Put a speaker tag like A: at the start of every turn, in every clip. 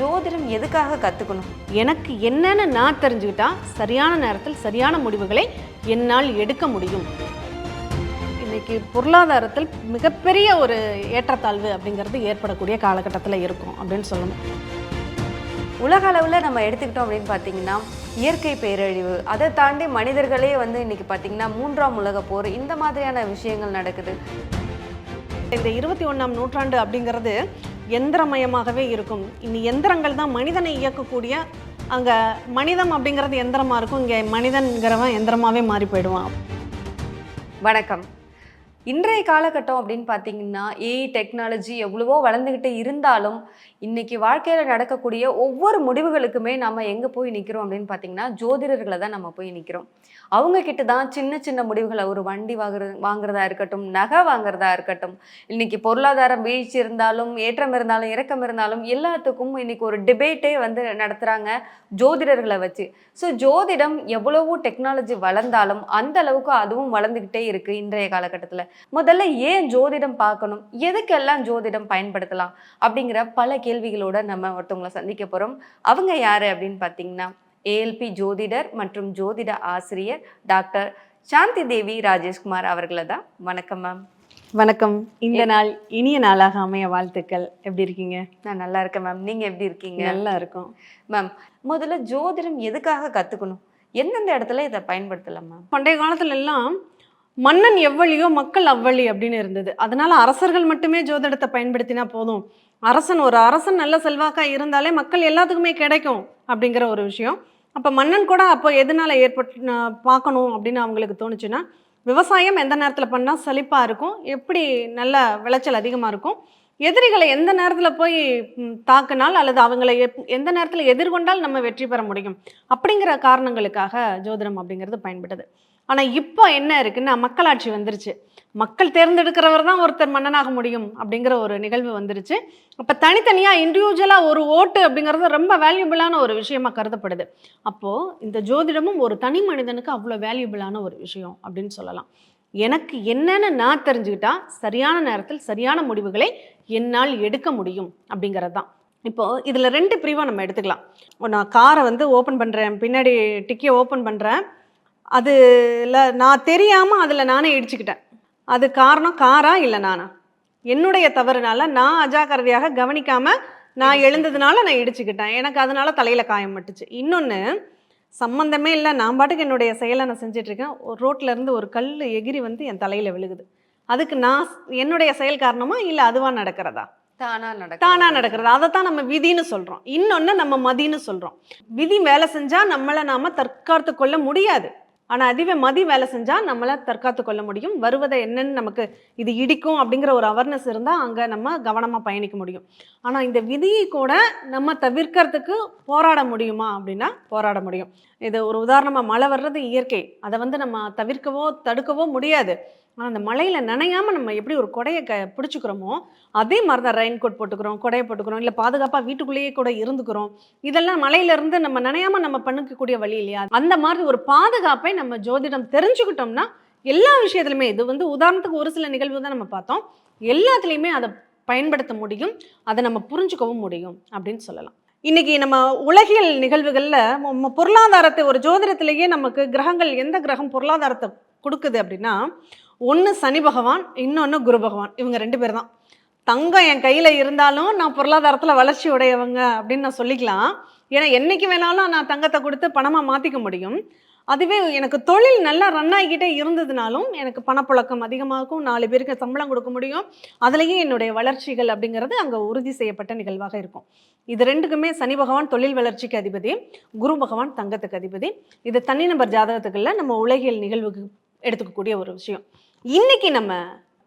A: ஜோதிடம் எதுக்காக கற்றுக்கணும்
B: எனக்கு என்னன்னு நான் தெரிஞ்சுக்கிட்டா சரியான நேரத்தில் சரியான முடிவுகளை என்னால் எடுக்க முடியும். இன்றைக்கி பொருளாதாரத்தில் மிகப்பெரிய ஒரு ஏற்றத்தாழ்வு அப்படிங்கிறது ஏற்படக்கூடிய காலகட்டத்தில் இருக்கும் அப்படின்னு சொல்லணும்.
A: உலக அளவில் நம்ம எடுத்துக்கிட்டோம் அப்படின்னு பார்த்தீங்கன்னா இயற்கை பேரழிவு. அதை தாண்டி மனிதர்களே வந்து இன்னைக்கு பார்த்தீங்கன்னா மூன்றாம் உலக போர் இந்த மாதிரியான விஷயங்கள் நடக்குது.
B: இந்த இருபத்தி ஒன்றாம் நூற்றாண்டு அப்படிங்கிறது எந்திரமயமாகவே இருக்கும். இனி எந்திரங்கள் தான் மனிதனை இயக்கக்கூடிய அங்கே மனிதம் அப்படிங்கிறது எந்திரமாக இருக்கும். இங்கே மனிதன்கிறவன் எந்திரமாகவே மாறி போயிடுவான்.
A: வணக்கம். இன்றைய காலகட்டம் அப்படின்னு பார்த்தீங்கன்னா ஏஐ டெக்னாலஜி எவ்வளவோ வளர்ந்துக்கிட்டு இருந்தாலும் இன்னைக்கு வாழ்க்கையில் நடக்கக்கூடிய ஒவ்வொரு முடிவுகளுக்குமே நம்ம எங்கே போய் நிற்கிறோம் அப்படின்னு பார்த்தீங்கன்னா ஜோதிடர்களை தான் நம்ம போய் நிற்கிறோம் அவங்க கிட்ட தான் சின்ன சின்ன முடிவுகளை ஒரு வண்டி வாங்குறது வாங்குறதா இருக்கட்டும் நகை வாங்குறதா இருக்கட்டும் இன்னைக்கு பொருளாதாரம் வீழ்ச்சி இருந்தாலும் ஏற்றம் இருந்தாலும் இறக்கம் இருந்தாலும் எல்லாத்துக்கும் இன்னைக்கு ஒரு டிபேட்டே வந்து நடத்துகிறாங்க ஜோதிடர்களை வச்சு. ஸோ ஜோதிடம் எவ்வளவோ டெக்னாலஜி வளர்ந்தாலும் அந்த அளவுக்கு அதுவும் வளர்ந்துக்கிட்டே இருக்குது இன்றைய காலகட்டத்தில். முதல்ல ஏன் ஜோதிடம் பார்க்கணும்? எதுக்கெல்லாம் ஜோதிடம் பயன்படுத்தலாம்? அப்படிங்கிற பல கேள்விகளோட நம்ம ஒருத்தவங்களை சந்திக்க போகிறோம் அவங்க யாரு அப்படின்னு பார்த்தீங்கன்னா ஏஎல்பி ஜோதிடர் மற்றும் ஜோதிட ஆசிரியர் டாக்டர் சாந்தி தேவி ராஜேஷ்குமார் அவர்களை தான். வணக்கம் மேம்.
B: வணக்கம். இந்த நாள் இனிய நாளாக அமைய வாழ்த்துக்கள். எப்படி இருக்கீங்க?
A: நான் நல்லா இருக்கேன் மேம். நீங்க எப்படி இருக்கீங்க?
B: நல்லா இருக்கும்.
A: மேம் முதல்ல ஜோதிடம் எதுக்காக கத்துக்கணும்? எந்தெந்த இடத்துல இதை பயன்படுத்தலாம் மேம்?
B: பண்டைய காலத்துல எல்லாம் மன்னன் எவ்வளியோ மக்கள் அவ்வளி அப்படின்னு இருந்தது. அதனால அரசர்கள் மட்டுமே ஜோதிடத்தை பயன்படுத்தினா போதும். அரசன் ஒரு அரசன் நல்ல செல்வாக்கா இருந்தாலே மக்கள் எல்லாத்துக்குமே கிடைக்கும் அப்படிங்கிற ஒரு விஷயம். அப்போ மன்னன் கூட அப்போ எதனால ஏற்பட்டு பார்க்கணும் அப்படின்னு அவங்களுக்கு தோணுச்சுன்னா விவசாயம் எந்த நேரத்தில் பண்ணால் செழிப்பாக இருக்கும் எப்படி நல்ல விளைச்சல் அதிகமாக இருக்கும் எதிரிகளை எந்த நேரத்தில் போய் தாக்கினால் அல்லது அவங்களை எப்- எந்த நேரத்தில் எதிர்கொண்டால் நம்ம வெற்றி பெற முடியும் அப்படிங்கிற காரணங்களுக்காக ஜோதிடம் அப்படிங்கிறது பயன்பட்டது. ஆனால் இப்போ என்ன இருக்குன்னா மக்களாட்சி வந்துருச்சு. மக்கள் தேர்ந்தெடுக்கிறவர் தான் ஒருத்தர் மன்னனாக முடியும் அப்படிங்கிற ஒரு நிகழ்வு வந்துருச்சு. அப்போ தனித்தனியாக இண்டிவிஜுவலாக ஒரு ஓட்டு அப்படிங்கிறது ரொம்ப வேல்யூபிளான ஒரு விஷயமா கருதப்படுது. அப்போது இந்த ஜோதிடமும் ஒரு தனி மனிதனுக்கு அவ்வளோ வேல்யூபிளான ஒரு விஷயம் அப்படின்னு சொல்லலாம். எனக்கு என்னன்னு நான் தெரிஞ்சுக்கிட்டா சரியான நேரத்தில் சரியான முடிவுகளை என்னால் எடுக்க முடியும் அப்படிங்கிறது தான். இப்போ இதில் ரெண்டு பிரிவாக நம்ம எடுத்துக்கலாம். நான் காரை வந்து ஓப்பன் பண்ணுறேன் பின்னாடி டிக்கியை ஓப்பன் பண்ணுறேன் அதில் நான் தெரியாமல் அதில் நானே இடிச்சுக்கிட்டேன். அது காரணம் காரா இல்லை நானா? என்னுடைய தவறுனால நான் அஜாக்கிரதையாக கவனிக்காம நான் எழுந்ததுனால நான் இடிச்சுக்கிட்டேன். எனக்கு அதனால தலையில காயம் பட்டுச்சு. இன்னொன்று சம்மந்தமே இல்லை. நான் பாட்டுக்கு என்னுடைய செயலை நான் செஞ்சுட்டு இருக்கேன் ஒரு ரோட்ல இருந்து ஒரு கல் எகிரி வந்து என் தலையில விழுகுது. அதுக்கு நான் என்னுடைய செயல் காரணமா இல்லை அதுவா நடக்கிறதா?
A: தானா நடக்கும்
B: தானா நடக்கிறது? அதை தான் நம்ம விதின்னு சொல்றோம். இன்னொன்று நம்ம மதின்னு சொல்றோம். விதி வேலை செஞ்சா நம்மளை நாம தற்காத்து கொள்ள முடியாது. ஆனால் அதுவே மதி வேலை செஞ்சால் நம்மளை தற்காத்து கொள்ள முடியும். வருவதை என்னென்னு நமக்கு இது இடிக்கும் அப்படிங்கிற ஒரு அவேர்னஸ் இருந்தால் அங்கே நம்ம கவனமாக பயணிக்க முடியும். ஆனால் இந்த விதியை கூட நம்ம தவிர்க்கிறதுக்கு போராட முடியுமா அப்படின்னா போராட முடியும். இது ஒரு உதாரணமாக மழை வர்றது இயற்கை. அதை வந்து நம்ம தவிர்க்கவோ தடுக்கவோ முடியாது. ஆனால் அந்த மழையில் நனையாமல் நம்ம எப்படி ஒரு கொடையை க பிடிச்சிக்கிறோமோ அதே மாதிரி தான் ரெயின் கோட் போட்டுக்கிறோம் கொடையை போட்டுக்கிறோம் இல்லை பாதுகாப்பாக வீட்டுக்குள்ளேயே கூட இருந்துக்கிறோம். இதெல்லாம் மழையிலேருந்து நம்ம நனையாமல் நம்ம பண்ணிக்கக்கூடிய வழி இல்லையா? அந்த மாதிரி ஒரு பாதுகாப்பை நம்ம ஜோதிடம் தெரிஞ்சுக்கிட்டோம்னா எல்லா விஷயத்துலையுமே இது வந்து உதாரணத்துக்கு ஒரு சில நிகழ்வு தான் நம்ம பார்த்தோம். எல்லாத்துலேயுமே அதை பயன்படுத்த முடியும் அதை நம்ம புரிஞ்சுக்கவும் முடியும் அப்படின்னு சொல்லலாம். இன்னைக்கு நம்ம உலகியல் நிகழ்வுகளில் நம்ம பொருளாதாரத்தை ஒரு ஜோதிடத்திலேயே நமக்கு கிரகங்கள் எந்த கிரகம் பொருளாதாரத்தை கொடுக்குது அப்படின்னா ஒன்று சனி பகவான் இன்னொன்று குரு பகவான். இவங்க ரெண்டு பேர் தான். தங்கம் என் கையில் இருந்தாலும் நான் பொருளாதாரத்தில் வளர்ச்சி உடையவங்க அப்படின்னு நான் சொல்லிக்கலாம். ஏன்னா என்றைக்கு வேணாலும் நான் தங்கத்தை கொடுத்து பணமாக மாற்றிக்க முடியும். அதுவே எனக்கு தொழில் நல்லா ரன் ஆகிக்கிட்டே இருந்ததுனாலும் எனக்கு பணப்புழக்கம் அதிகமாகும். நாலு பேருக்கு சம்பளம் கொடுக்க முடியும். அதுலேயே என்னுடைய வளர்ச்சிகள் அப்படிங்கிறது அங்கே உறுதி செய்யப்பட்ட நிகழ்வாக இருக்கும். இது ரெண்டுக்குமே சனி பகவான் தொழில் வளர்ச்சிக்கு அதிபதி குரு பகவான் தங்கத்துக்கு அதிபதி. இது தனிநபர் ஜாதகத்துக்குள்ள நம்ம உலகியல் நிகழ்வுக்கு எடுத்துக்கக்கூடிய ஒரு விஷயம். இன்னைக்கு நம்ம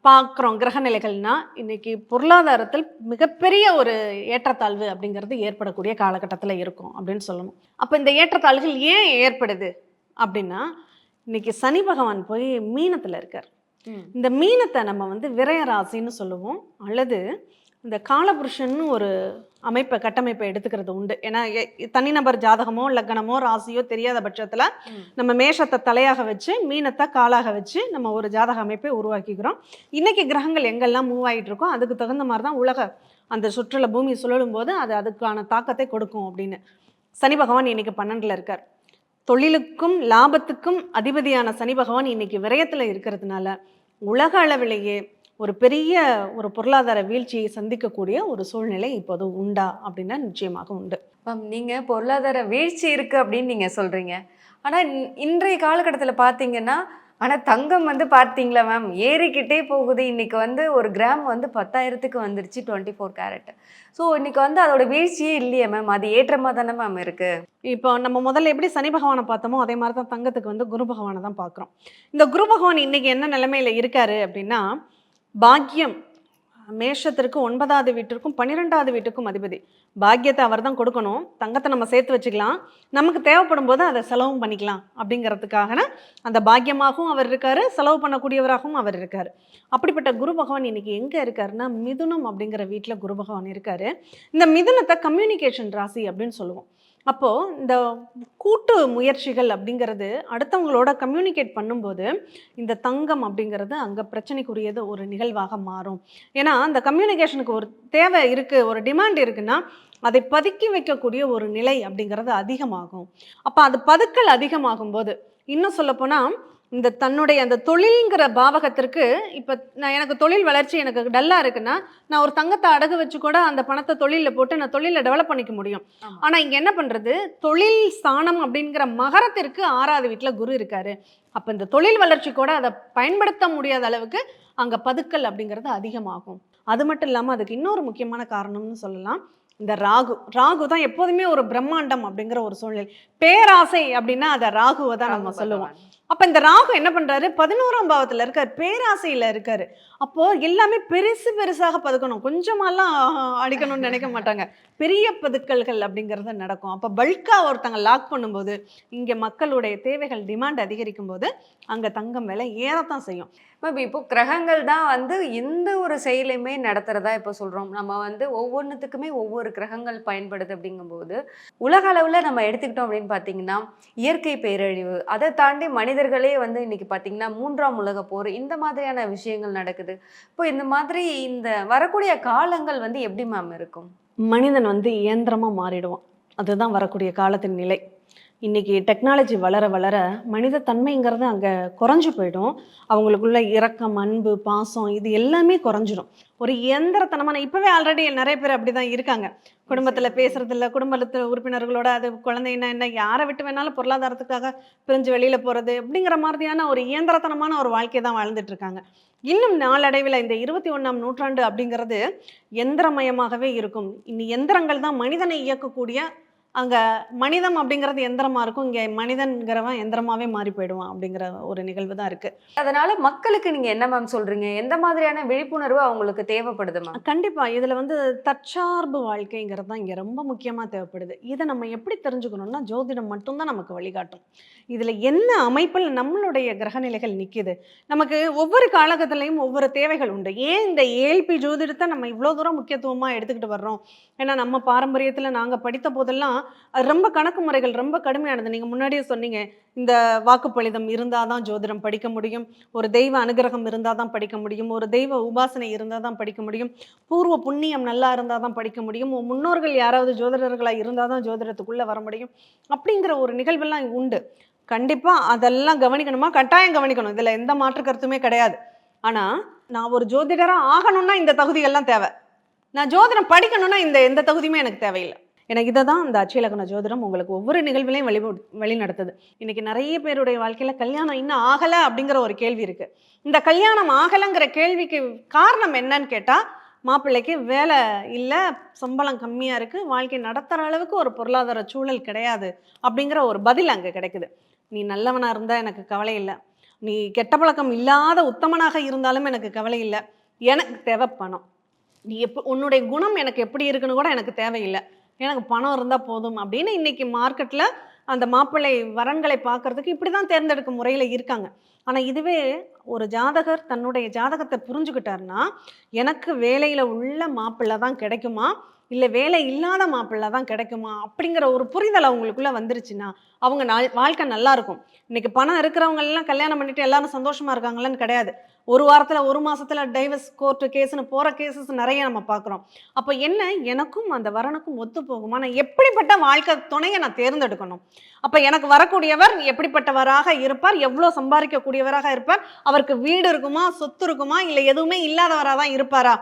B: பார்க்குறோம் கிரகநிலைகள்னா இன்னைக்கு பொருளாதாரத்தில் மிகப்பெரிய ஒரு ஏற்றத்தாழ்வு அப்படிங்கிறது ஏற்படக்கூடிய காலகட்டத்தில் இருக்கும் அப்படின்னு சொல்லணும். அப்போ இந்த ஏற்றத்தாழ்வுகள் ஏன் ஏற்படுது அப்படின்னா இன்னைக்கு சனி பகவான் போய் மீனத்தில் இருக்கார். இந்த மீனத்தை நம்ம வந்து விரய ராசின்னு சொல்லுவோம். அல்லது இந்த காலபுருஷன்னு ஒரு அமைப்பை கட்டமைப்பை எடுத்துக்கிறது உண்டு. ஏன்னா தனிநபர் ஜாதகமோ லக்னமோ ராசியோ தெரியாத பட்சத்தில். நம்ம மேஷத்தை தலையாக வச்சு மீனத்தை காலாக வச்சு நம்ம ஒரு ஜாதக அமைப்பை உருவாக்கிக்கிறோம். இன்னைக்கு கிரகங்கள் எங்கெல்லாம் மூவ் ஆகிட்டு இருக்கோ அதுக்கு தகுந்த மாதிரி தான் உலக அந்த சுற்றுல பூமி சுழலும் போது அது அதுக்கான தாக்கத்தை கொடுக்கும் அப்படின்னு. சனி பகவான் இன்னைக்கு பன்னெண்டுல இருக்கார். தொழிலுக்கும் லாபத்துக்கும் அதிபதியான சனி பகவான் இன்னைக்கு விரயத்துல இருக்கிறதுனால உலக அளவிலேயே ஒரு பெரிய ஒரு பொருளாதார வீழ்ச்சியை சந்திக்கக்கூடிய ஒரு சூழ்நிலை இப்போது உண்டா அப்படின்னா நிச்சயமாக உண்டு.
A: மேம் நீங்க பொருளாதார வீழ்ச்சி இருக்கு அப்படின்னு நீங்க சொல்றீங்க. ஆனா இன்- இன்றைய காலகட்டத்தில் பார்த்தீங்கன்னா ஆனா தங்கம் வந்து பார்த்தீங்களா மேம்? ஏறிக்கிட்டே போகுது. இன்னைக்கு வந்து ஒரு கிராம் வந்து பத்தாயிரத்துக்கு வந்துருச்சு டுவெண்ட்டி ஃபோர் கேரட் ஸோ இன்னைக்கு வந்து அதோட வீழ்ச்சியே இல்லையே மேம்? அது ஏற்றமாக தானே மேம் இருக்கு?
B: இப்போ நம்ம முதல்ல எப்படி சனி பகவானை பார்த்தோமோ அதே மாதிரி தான் தங்கத்துக்கு வந்து குரு பகவானை தான் பார்க்குறோம். இந்த குரு பகவான் இன்னைக்கு என்ன நிலைமையில இருக்காரு அப்படின்னா பாக்கியம். மேஷத்திற்கு ஒன்பதாவது வீட்டிற்கும் பன்னிரெண்டாவது வீட்டுக்கும் அதிபதி. பாக்கியத்தை அவர் தான் கொடுக்கணும். தங்கத்தை நம்ம சேர்த்து வச்சுக்கலாம். நமக்கு தேவைப்படும் போது அதை செலவும் பண்ணிக்கலாம் அப்படிங்கிறதுக்காக அந்த பாக்கியமாகவும் அவர் இருக்காரு. செலவு பண்ணக்கூடியவராகவும் அவர் இருக்காரு. அப்படிப்பட்ட குரு பகவான் இன்னைக்கு எங்கே இருக்காருன்னா மிதுனம் அப்படிங்கிற வீட்டில் குரு பகவான் இருக்காரு. இந்த மிதுனத்தை கம்யூனிகேஷன் ராசி அப்படின்னு சொல்லுவோம். அப்போது இந்த கூட்டு முயற்சிகள் அப்படிங்கிறது அடுத்தவங்களோட கம்யூனிகேட் பண்ணும்போது இந்த தங்கம் அப்படிங்கிறது அங்கே பிரச்சனைக்குரியது ஒரு நிகழ்வாக மாறும். ஏன்னா அந்த கம்யூனிகேஷனுக்கு ஒரு தேவை இருக்குது ஒரு டிமாண்ட் இருக்குன்னா அதை பதுக்கி வைக்கக்கூடிய ஒரு நிலை அப்படிங்கிறது அதிகமாகும். அப்போ அது பதுக்கல் அதிகமாகும் போது இன்னும் சொல்லப்போனால் இந்த தன்னுடைய அந்த தொழில்ங்கிற பாவகத்திற்கு இப்போ நான் எனக்கு தொழில் வளர்ச்சி எனக்கு டல்லாக இருக்குன்னா நான் ஒரு தங்கத்தை அடகு வச்சு கூட அந்த பணத்தை தொழிலில் போட்டு நான் தொழிலில் டெவலப் பண்ணிக்க முடியும். ஆனால் இங்கே என்ன பண்ணுறது தொழில் ஸ்தானம் அப்படிங்கிற மகரத்திற்கு ஆறாவது வீட்டில் குரு இருக்காரு. அப்போ இந்த தொழில் வளர்ச்சி கூட அதை பயன்படுத்த முடியாத அளவுக்கு அங்கே பதுக்கல் அப்படிங்கிறது அதிகமாகும். அது மட்டும் இல்லாமல் அதுக்கு இன்னொரு முக்கியமான காரணம்னு சொல்லலாம். இந்த ராகு ராகு தான் எப்போதுமே ஒரு பிரம்மாண்டம் அப்படிங்கிற ஒரு சூழ்நிலை. பேராசை அப்படின்னா அதை ராகுவை தான் நம்ம சொல்லுவோம். அப்போ இந்த ராகு என்ன பண்ணுறாரு பதினோராம் பாவத்தில் இருக்கார் பேராசையில் இருக்கார். அப்போது எல்லாமே பெருசு பெருசாக பதுக்கணும். கொஞ்சமாலாம் அடிக்கணும்னு நினைக்க மாட்டாங்க. பெரிய பதுக்கல்கள் அப்படிங்கிறது நடக்கும். அப்போ பல்காக ஒருத்தங்க லாக் பண்ணும்போது இங்கே மக்களுடைய தேவைகள் டிமாண்ட் அதிகரிக்கும் போது அங்கே தங்கம் விலை ஏறத்தான் செய்யும்.
A: மேம் இப்போ கிரகங்கள் தான் வந்து எந்த ஒரு செயலையுமே நடத்துகிறதா இப்போ சொல்கிறோம் நம்ம வந்து ஒவ்வொன்றுத்துக்குமே ஒவ்வொரு கிரகங்கள் பயன்படுது அப்படிங்கும்போது உலக அளவில் நம்ம எடுத்துக்கிட்டோம் அப்படின்னு பார்த்தீங்கன்னா இயற்கை பேரழிவு அதை தாண்டி மனித மனிதர்களே வந்து இன்னைக்கு பார்த்தீங்கன்னா மூன்றாம் உலக போர் இந்த மாதிரியான விஷயங்கள் நடக்குது. இப்போ இந்த மாதிரி இந்த வரக்கூடிய காலங்கள் வந்து எப்படி மேம் இருக்கும்?
B: மனிதன் வந்து இயந்திரமா மாறிடுவான். அதுதான் வரக்கூடிய காலத்தின் நிலை. இன்னைக்கு டெக்னாலஜி வளர வளர மனித தன்மைங்கிறது அங்கே குறைஞ்சு போயிடும். அவங்களுக்குள்ள இரக்கம் அன்பு பாசம் இது எல்லாமே குறைஞ்சிடும் ஒரு இயந்திரத்தனமான இப்போவே ஆல்ரெடி நிறைய பேர் அப்படி தான் இருக்காங்க. குடும்பத்தில் பேசுறது இல்ல குடும்பத்தில் உறுப்பினர்களோட அது குழந்தைன்னா என்ன யாரை விட்டு வேணாலும் பொருளாதாரத்துக்காக பிரிஞ்சு வெளியில் போகிறது அப்படிங்கிற மாதிரியான ஒரு இயந்திரத்தனமான ஒரு வாழ்க்கை தான் வாழ்ந்துட்டு இருக்காங்க. இன்னும் நாளடைவில் இந்த இருபத்தி ஒன்றாம் நூற்றாண்டு அப்படிங்கிறது எந்திரமயமாகவே இருக்கும். இனி எந்திரங்கள் தான் மனிதனை இயக்கக்கூடிய அங்கே மனிதம் அப்படிங்கிறது எந்திரமா இருக்கும். இங்கே மனிதன்கிறவன் எந்திரமாவே மாறி போயிடுவான் அப்படிங்கிற ஒரு நிகழ்வு தான் இருக்கு.
A: அதனால மக்களுக்கு நீங்க என்ன மேம் சொல்றீங்க? எந்த மாதிரியான விழிப்புணர்வு அவங்களுக்கு தேவைப்படுது மேம்
B: கண்டிப்பா. இதுல வந்து தற்சார்பு வாழ்க்கைங்கிறது தான் இங்க ரொம்ப முக்கியமா தேவைப்படுது. இதை நம்ம எப்படி தெரிஞ்சுக்கணும்னா ஜோதிடம் மட்டும்தான் நமக்கு வழிகாட்டும். இதுல என்ன அமைப்பில் நம்மளுடைய கிரகநிலைகள் நிக்குது? நமக்கு ஒவ்வொரு காலகட்டத்திலையும் ஒவ்வொரு தேவைகள் உண்டு. ஏன் இந்த ஏல்பி ஜோதிடத்தை நம்ம இவ்வளோ தூரம் முக்கியத்துவமா எடுத்துக்கிட்டு வர்றோம்? ஏன்னா நம்ம பாரம்பரியத்துல நாங்க படித்த போதெல்லாம் அது ரொம்ப கணக்கு முறைகள் ரொம்ப கடுமையானது. நீங்க முன்னாடியே சொன்னீங்க இந்த வாக்குப்பளிதம் இருந்தால் தான் ஜோதிடம் படிக்க முடியும் ஒரு தெய்வ அனுகிரகம் இருந்தால் தான் படிக்க முடியும் ஒரு தெய்வ உபாசனை இருந்தால் தான் படிக்க முடியும் பூர்வ புண்ணியம் நல்லா இருந்தால் தான் படிக்க முடியும் முன்னோர்கள் யாராவது ஜோதிடர்களாக இருந்தால் தான் ஜோதிடத்துக்குள்ளே வர முடியும் அப்படிங்கிற ஒரு நிகழ்வெல்லாம் உண்டு. கண்டிப்பாக அதெல்லாம் கவனிக்கணுமா? கட்டாயம் கவனிக்கணும். இதில் எந்த மாற்று கருத்துமே கிடையாது. ஆனால் நான் ஒரு ஜோதிடராக ஆகணும்னா இந்த தகுதிகள்லாம் தேவை. நான் ஜோதிடம் படிக்கணும்னா இந்த எந்த தகுதியுமே எனக்கு தேவையில்லை. எனக்கு இதை தான் அந்த அச்சயலக்கண ஜோதிடம் உங்களுக்கு ஒவ்வொரு நிகழ்விலையும் வழி வழி நடத்துது இன்னைக்கு நிறைய பேருடைய வாழ்க்கையில் கல்யாணம் இன்னும் ஆகலை அப்படிங்கிற ஒரு கேள்வி இருக்கு. இந்த கல்யாணம் ஆகலைங்கிற கேள்விக்கு காரணம் என்னன்னு கேட்டால் மாப்பிள்ளைக்கு வேலை இல்லை சம்பளம் கம்மியாக இருக்குது வாழ்க்கை நடத்துகிற அளவுக்கு ஒரு பொருளாதார சூழல் கிடையாது அப்படிங்கிற ஒரு பதில் அங்கே கிடைக்குது. நீ நல்லவனாக இருந்தால் எனக்கு கவலை இல்லை. நீ கெட்ட பழக்கம் இல்லாத உத்தமனாக இருந்தாலும் எனக்கு கவலை இல்லை. எனக்கு தேவை பணம். நீ எப்போ உன்னுடைய குணம் எனக்கு எப்படி இருக்குன்னு கூட எனக்கு தேவையில்லை. எனக்கு பணம் இருந்தால் போதும் அப்படின்னு இன்றைக்கி மார்க்கெட்டில் அந்த மாப்பிள்ளை வரன்களை பார்க்கறதுக்கு இப்படி தான் தேர்ந்தெடுக்கும் முறையில் இருக்காங்க. ஆனால் இதுவே ஒரு ஜாதகர் தன்னுடைய ஜாதகத்தை புரிஞ்சுக்கிட்டாருன்னா எனக்கு வேலையில் உள்ள மாப்பிள்ளை தான் கிடைக்குமா? இல்லை வேலை இல்லாத மாப்பிள்ளை தான் கிடைக்குமா? அப்படிங்கிற ஒரு புரிதல் அவங்களுக்குள்ளே வந்துருச்சுன்னா அவங்க நாள் வாழ்க்கை நல்லாயிருக்கும் இன்றைக்கி இன்னைக்கு பணம் இருக்கிறவங்க எல்லாம் கல்யாணம் பண்ணிட்டு எல்லாரும் சந்தோஷமாக இருக்காங்களான்னு கிடையாது. ஒரு வாரத்தில் ஒரு மாதத்தில் டைவர்ஸ் கோர்ட்டு கேஸ்னு போகிற கேசஸ் நிறைய நம்ம பார்க்குறோம். அப்போ என்ன? எனக்கும் அந்த வரனுக்கும் ஒத்து போகுமா? நான் எப்படிப்பட்ட வாழ்க்கை துணையை நான் தேர்ந்தெடுக்கணும்? அப்போ எனக்கு வரக்கூடியவர் எப்படிப்பட்டவராக இருப்பார்? எவ்வளோ இருக்கக்கூடியவராக இருப்பார். அவருக்கு வீடு இருக்குமா சொத்து இருக்குமா இல்லை எதுவுமே இல்லாதவராக தான் இருப்பாரா?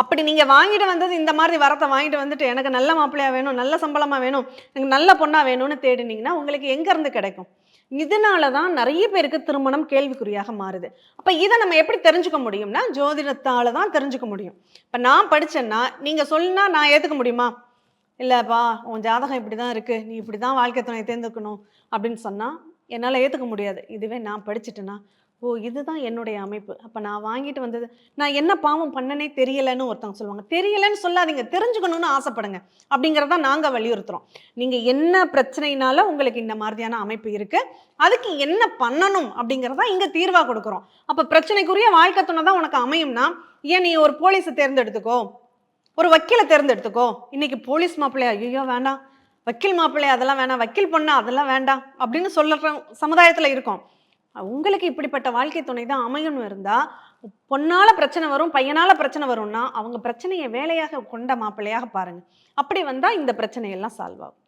B: அப்படி நீங்கள் வாங்கிட்டு வந்தது இந்த மாதிரி வரத்தை வாங்கிட்டு வந்துட்டு எனக்கு நல்ல மாப்பிள்ளையாக வேணும் நல்ல சம்பளமாக வேணும் எனக்கு நல்ல பொண்ணாக வேணும்னு தேடினீங்கன்னா உங்களுக்கு எங்கேருந்து கிடைக்கும்? இதனால தான் நிறைய பேருக்கு திருமணம் கேள்விக்குறியாக மாறுது. அப்போ இதை நம்ம எப்படி தெரிஞ்சுக்க முடியும்னா ஜோதிடத்தால தான் தெரிஞ்சுக்க முடியும். இப்போ நான் படித்தேன்னா நீங்கள் சொல்லினா நான் ஏற்றுக்க முடியுமா? இல்லைப்பா உன் ஜாதகம் இப்படி தான் இருக்குது நீ இப்படி தான் வாழ்க்கை துணை தேர்ந்தெடுக்கணும் அப்படின்னு சொன்னால் என்னால் ஏற்றுக்க முடியாது. இதுவே நான் படிச்சுட்டேன்னா ஓ இதுதான் என்னுடைய அமைப்பு. அப்போ நான் வாங்கிட்டு வந்தது நான் என்ன பாவம் பண்ணனே தெரியலைன்னு ஒருத்தவங்க சொல்லுவாங்க. தெரியலைன்னு சொல்லாதீங்க தெரிஞ்சுக்கணும்னு ஆசைப்படுங்க. அப்படிங்கிறத நாங்கள் வலியுறுத்துகிறோம் நீங்கள் என்ன பிரச்சனைனால உங்களுக்கு இந்த மாதிரியான அமைப்பு இருக்குது அதுக்கு என்ன பண்ணணும் அப்படிங்கிறத இங்கே தீர்வாக கொடுக்குறோம். அப்போ பிரச்சனைக்குரிய வாழ்க்கை துணை தான் உனக்கு அமையும்னா ஏன் நீ ஒரு போலீஸை தேர்ந்தெடுத்துக்கோ? ஒரு வக்கீலை தேர்ந்தெடுத்துக்கோ? இன்னைக்கு போலீஸ் மாப்பிள்ளையா? ஐயோ வேண்டாம். வக்கீல் மாப்பிள்ளை அதெல்லாம் வேணாம் வக்கீல் பொண்ணு அதெல்லாம் வேண்டாம் அப்படின்னு சொல்லுற சமுதாயத்தில் இருக்கோம். உங்களுக்கு இப்படிப்பட்ட வாழ்க்கை துணை தான் அமையணும் இருந்தா பொண்ணால பிரச்சனை வரும் பையனால பிரச்சனை வரும்னா அவங்க பிரச்சனையை வேலையாக கொண்ட மாப்பிள்ளையாக பாருங்க. அப்படி வந்தா இந்த பிரச்சனையெல்லாம் சால்வ் ஆகும்.